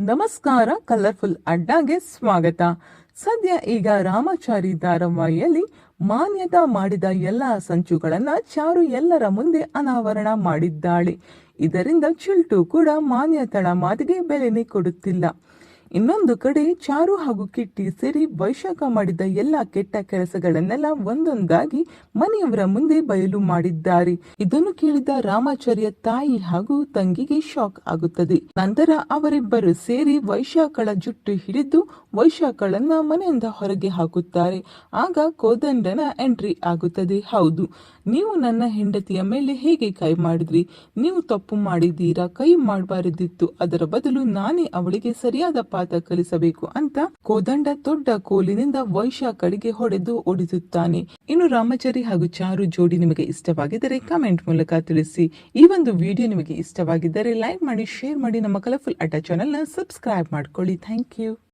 ನಮಸ್ಕಾರ, ಕಲರ್ಫುಲ್ ಅಡ್ಡಾಗೆ ಸ್ವಾಗತ. ಸದ್ಯ ಈಗ ರಾಮಾಚಾರಿ ಧಾರಾವಾಹಿಯಲ್ಲಿ ಮಾನ್ಯತಾ ಮಾಡಿದ ಎಲ್ಲ ಸಂಚುಗಳನ್ನ ಚಾರು ಎಲ್ಲರ ಮುಂದೆ ಅನಾವರಣ ಮಾಡಿದ್ದಾಳೆ. ಇದರಿಂದ ಚಿಲ್ಟು ಕೂಡ ಮಾನ್ಯತಳ ಮಾತಿಗೆ ಬೆಲೆನೆ ಕೊಡುತ್ತಿಲ್ಲ. ಇನ್ನೊಂದು ಕಡೆ ಚಾರು ಹಾಗೂ ಕಿಟ್ಟಿ ಸೇರಿ ವೈಶಾಖ ಮಾಡಿದ ಎಲ್ಲ ಕೆಟ್ಟ ಕೆಲಸಗಳನ್ನೆಲ್ಲ ಒಂದೊಂದಾಗಿ ಮನೆಯವರ ಮುಂದೆ ಬಯಲು ಮಾಡಿದ್ದಾರೆ. ಇದನ್ನು ಕೇಳಿದ ರಾಮಾಚಾರ್ಯ ತಾಯಿ ಹಾಗೂ ತಂಗಿಗೆ ಶಾಕ್ ಆಗುತ್ತದೆ. ನಂತರ ಅವರಿಬ್ಬರು ಸೇರಿ ವೈಶಾಖಳ ಜುಟ್ಟು ಹಿಡಿದು ವೈಶಾಖಳನ್ನ ಮನೆಯಿಂದ ಹೊರಗೆ ಹಾಕುತ್ತಾರೆ. ಆಗ ಕೋದಂಡನ ಎಂಟ್ರಿ ಆಗುತ್ತದೆ. ಹೌದು, ನೀವು ನನ್ನ ಹೆಂಡತಿಯ ಮೇಲೆ ಹೇಗೆ ಕೈ ಮಾಡಿದ್ರಿ? ನೀವು ತಪ್ಪು ಮಾಡಿದ್ದೀರಾ? ಕೈ ಮಾಡಬಾರದಿತ್ತು. ಅದರ ಬದಲು ನಾನೇ ಅವಳಿಗೆ ಸರಿಯಾದ ಪಾಠ ಕಲಿಸಬೇಕು ಅಂತ ಕೋದಂಡ ದೊಡ್ಡ ಕೋಲಿನಿಂದ ವೈಶಾಖಳಿಗೆ ಹೊಡೆದು ಓಡಿಸುತ್ತಾನೆ. ಇನ್ನು ರಾಮಚಾರಿ ಹಾಗೂ ಚಾರು ಜೋಡಿ ನಿಮಗೆ ಇಷ್ಟವಾಗಿದ್ದರೆ ಕಮೆಂಟ್ ಮೂಲಕ ತಿಳಿಸಿ. ಈ ಒಂದು ವಿಡಿಯೋ ನಿಮಗೆ ಇಷ್ಟವಾಗಿದ್ದರೆ ಲೈಕ್ ಮಾಡಿ ಶೇರ್ ಮಾಡಿ. ನಮ್ಮ ಕಲರ್ಫುಲ್ ಅಡ್ಡ ನ ಸಬ್ಸ್ಕ್ರೈಬ್ ಮಾಡ್ಕೊಳ್ಳಿ. Thank you